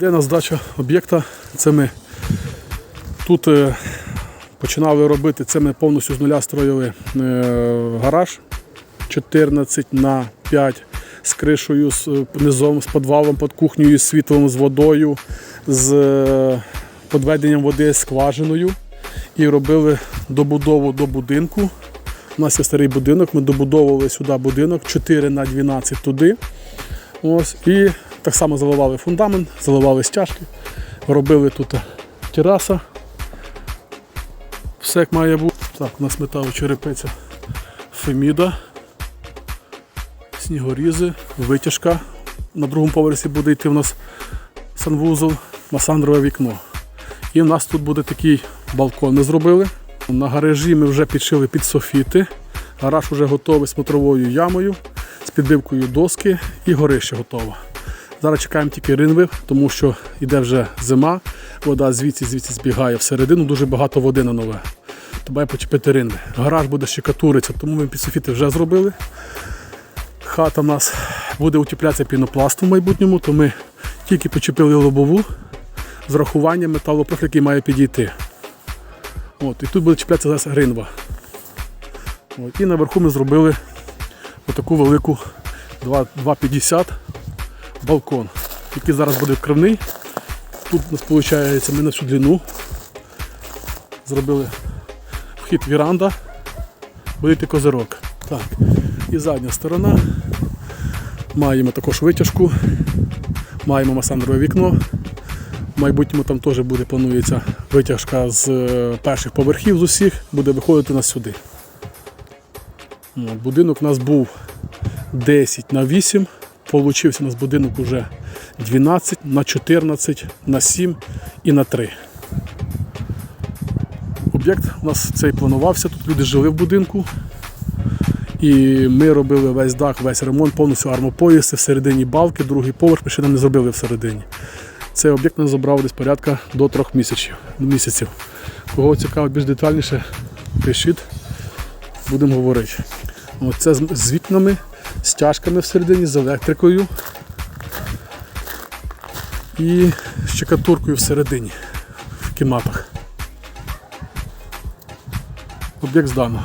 Де нас здача об'єкта? Це ми тут е, починали робити, це ми повністю з нуля строїли е, гараж 14 на 5 з кришею, з е, низом, з підвалом, під кухнею, з світлом, з водою, з підведенням води скважиною. І робили добудову до будинку. У нас є старий будинок, ми добудовували сюди будинок 4 на 12 туди. Ось, і так само заливали фундамент, заливали стяжки, робили тут тераса. Все як має бути. Так, у нас металочерепиця Феміда, снігорізи, витяжка. На другому поверсі буде йти у нас санвузол, масандрове вікно. І в нас тут буде такий балкон. Ми зробили. На гаражі ми вже підшили під софіти. Гараж вже готовий з смотровою ямою, з підбивкою доски і горище готово. Зараз чекаємо тільки ринвив, тому що йде вже зима, вода звідси звідси збігає всередину, дуже багато води на нове. То має почепити ринви. Гараж буде щекатуритися, тому ми під софіти вже зробили. Хата в нас буде утеплятися пінопластом в майбутньому, то ми тільки почепили лобову з рахуванням металопрофіль, який має підійти. От, і тут буде чіплятися зараз гринва. От, і наверху ми зробили отаку велику 2,50 балкон, який зараз буде вкривний. Тут у нас виходить ми на всю длину зробили вхід віранда, буде козирок. Так. І задня сторона. Маємо також витяжку, маємо масандрове вікно. В майбутньому там теж буде планується витяжка з е, перших поверхів з усіх, буде виходити на сюди. Будинок у нас був 10 на 8, получився у нас будинок уже 12 на 14, на 7 і на 3. Об'єкт у нас цей планувався, тут люди жили в будинку. І ми робили весь дах, весь ремонт, повністю армопояси, всередині балки, другий поверх ми ще не зробили всередині. Цей об'єкт нас забрав десь порядка до трьох місяців. місяців. Кого цікавить більш детальніше, пишіть, будемо говорити. Оце з вікнами, з тяжками всередині, з електрикою і щекатуркою всередині в кімнатах. Об'єкт здано.